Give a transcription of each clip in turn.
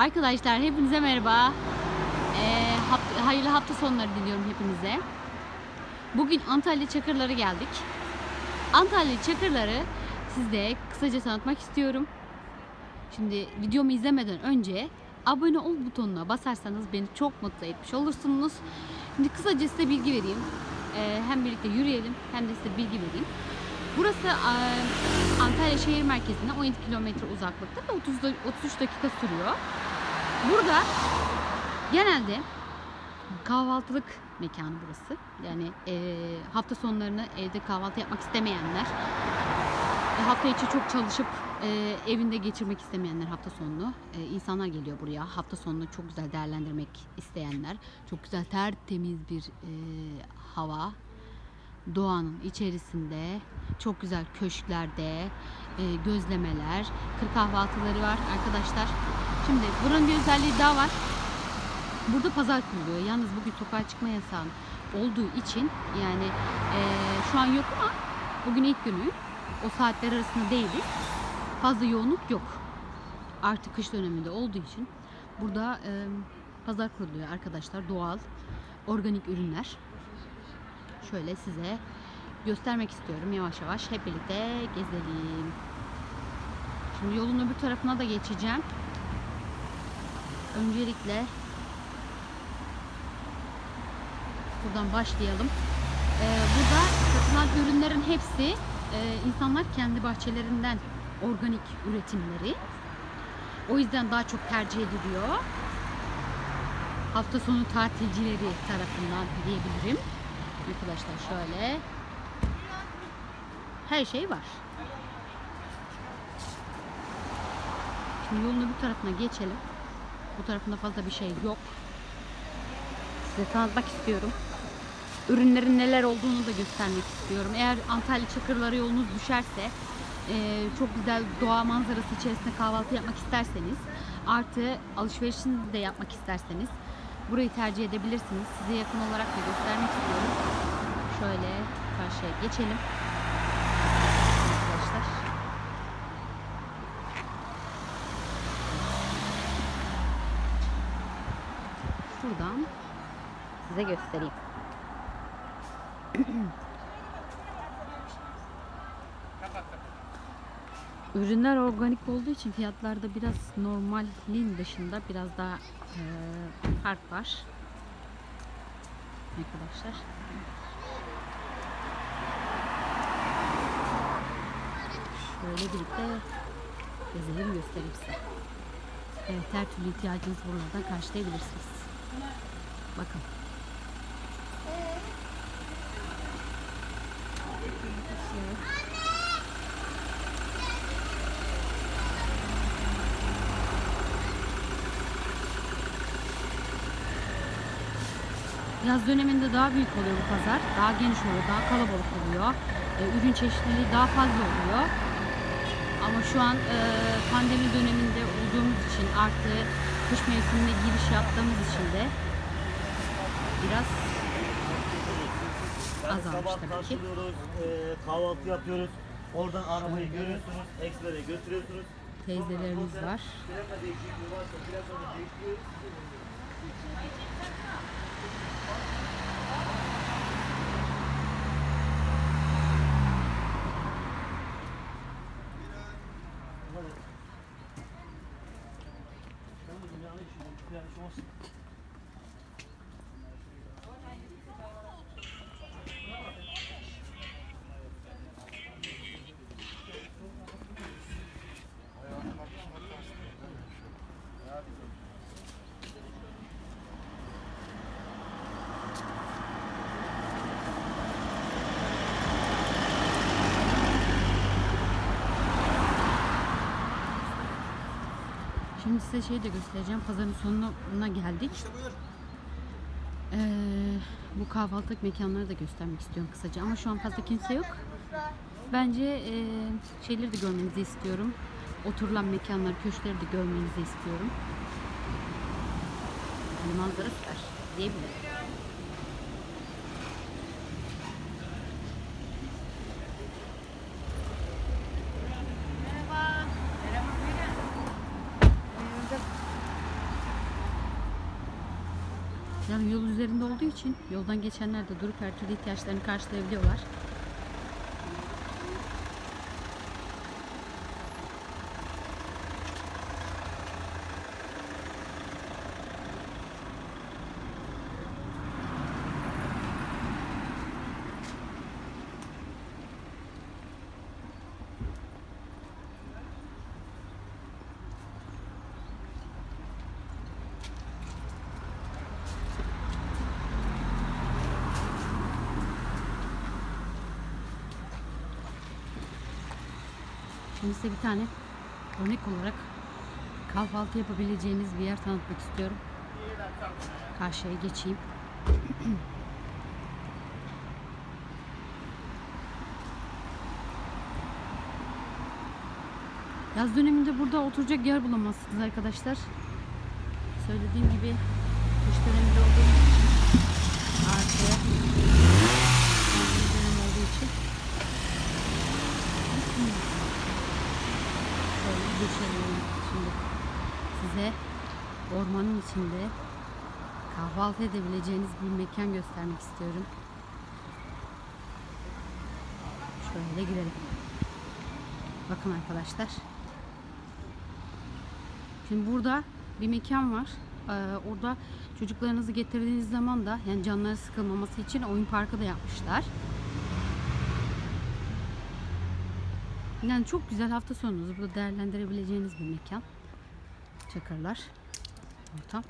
Arkadaşlar hepinize merhaba. Ee, hafta- hayırlı hafta sonları diliyorum hepinize. Bugün Antalya Çakırları geldik. Antalya Çakırları sizde kısaca tanıtmak istiyorum. Şimdi videomu izlemeden önce abone ol butonuna basarsanız beni çok mutlu etmiş olursunuz. Şimdi kısaca size bilgi vereyim. Ee, hem birlikte yürüyelim hem de size bilgi vereyim. Burası Antalya şehir merkezine 17 kilometre uzaklıkta ve 30 da- 33 dakika sürüyor. Burada genelde kahvaltılık mekanı burası. Yani e, hafta sonlarını evde kahvaltı yapmak istemeyenler, e, hafta içi çok çalışıp e, evinde geçirmek istemeyenler hafta sonunu e, insanlar geliyor buraya. Hafta sonunu çok güzel değerlendirmek isteyenler, çok güzel tertemiz bir e, hava, doğanın içerisinde çok güzel köşklerde e, gözlemeler, kır kahvaltıları var arkadaşlar. Şimdi buranın bir özelliği daha var. Burada pazar kuruluyor. Yalnız bugün sokağa çıkma yasağı olduğu için yani e, şu an yok ama bugün ilk günü. O saatler arasında değiliz. Fazla yoğunluk yok. Artık kış döneminde olduğu için burada e, pazar kuruluyor arkadaşlar. Doğal, organik ürünler şöyle size göstermek istiyorum yavaş yavaş. Hep birlikte gezelim. Şimdi yolun öbür tarafına da geçeceğim. Öncelikle buradan başlayalım. Ee, burada satılan ürünlerin hepsi e, insanlar kendi bahçelerinden organik üretimleri. O yüzden daha çok tercih ediliyor. Hafta sonu tatilcileri tarafından diyebilirim. Arkadaşlar şöyle. Her şey var. Şimdi yolun öbür tarafına geçelim. Bu tarafında fazla bir şey yok. Size tanıtmak istiyorum. Ürünlerin neler olduğunu da göstermek istiyorum. Eğer Antalya Çakırları yolunuz düşerse e, çok güzel doğa manzarası içerisinde kahvaltı yapmak isterseniz artı alışverişinizi de yapmak isterseniz burayı tercih edebilirsiniz. Size yakın olarak da göstermek istiyorum. Şöyle karşıya geçelim. Arkadaşlar. Şuradan size göstereyim. Ürünler organik olduğu için fiyatlarda biraz normalin dışında biraz daha e, fark var. Arkadaşlar. Şöyle birlikte gezelim göstereyim size. Evet her türlü ihtiyacınızı buralardan karşılayabilirsiniz. Bakın. Yaz döneminde daha büyük oluyor bu pazar. Daha geniş oluyor, daha kalabalık oluyor. E, ürün çeşitliliği daha fazla oluyor. Ama şu an e, pandemi döneminde olduğumuz için artı kış mevsimine giriş yaptığımız için de biraz azalmış tabii ki. e, kahvaltı yapıyoruz. Oradan arabayı görüyorsunuz, ekslere götürüyorsunuz. Teyzelerimiz var. Plaka değişikliği Awesome. Şimdi size şeyi de göstereceğim. Pazarın sonuna geldik. Ee, bu kahvaltılık mekanları da göstermek istiyorum kısaca. Ama şu an fazla kimse yok. Bence e, şeyleri de görmenizi istiyorum. Oturulan mekanlar, köşkleri de görmenizi istiyorum. Yani manzara süper diyebilirim. Yani yol üzerinde olduğu için yoldan geçenler de durup her türlü ihtiyaçlarını karşılayabiliyorlar. Şimdi size bir tane örnek olarak kahvaltı yapabileceğiniz bir yer tanıtmak istiyorum. Karşıya geçeyim. Yaz döneminde burada oturacak yer bulamazsınız arkadaşlar. Söylediğim gibi kış döneminde olduğumuz için artı yaz dönem olduğu için Şöyle geçelim şimdi. Size ormanın içinde kahvaltı edebileceğiniz bir mekan göstermek istiyorum. Şöyle girelim. Bakın arkadaşlar. Şimdi burada bir mekan var. Ee, orada çocuklarınızı getirdiğiniz zaman da yani canları sıkılmaması için oyun parkı da yapmışlar. Yani çok güzel hafta sonunuzu burada değerlendirebileceğiniz bir mekan. Çakırlar. Ortam.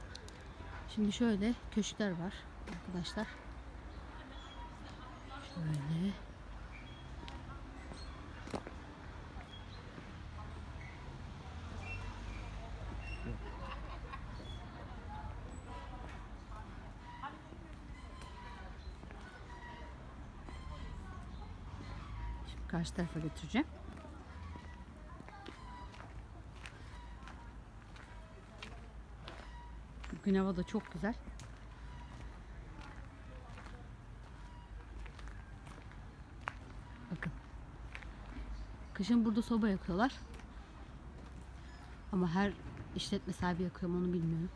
Şimdi şöyle köşkler var arkadaşlar. Şöyle. Şimdi karşı tarafa götüreceğim. Bugün hava da çok güzel. Bakın. Kışın burada soba yakıyorlar. Ama her işletme sahibi yakıyor onu bilmiyorum.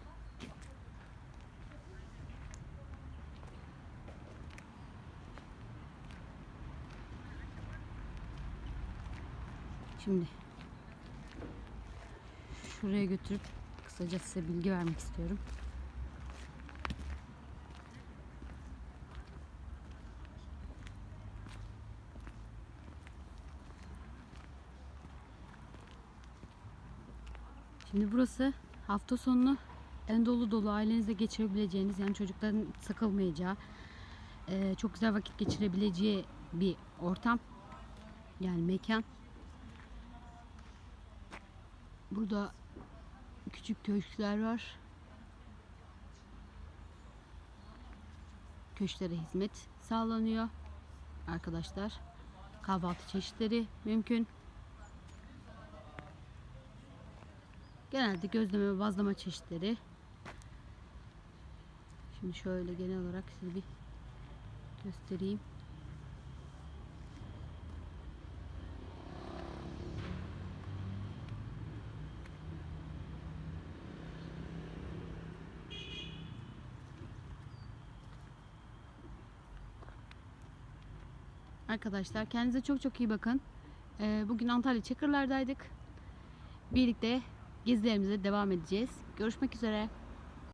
Şimdi şuraya götürüp kısaca size bilgi vermek istiyorum. Şimdi burası hafta sonunu en dolu dolu ailenizle geçirebileceğiniz yani çocukların sıkılmayacağı eee, çok güzel vakit geçirebileceği bir ortam yani mekan. Burada küçük köşkler var. Köşklere hizmet sağlanıyor arkadaşlar. Kahvaltı çeşitleri mümkün. Genelde gözleme ve bazlama çeşitleri. Şimdi şöyle genel olarak size bir göstereyim. Arkadaşlar kendinize çok çok iyi bakın. Ee, Bugün Antalya Çakırlar'daydık. Birlikte gezilerimize devam edeceğiz. Görüşmek üzere.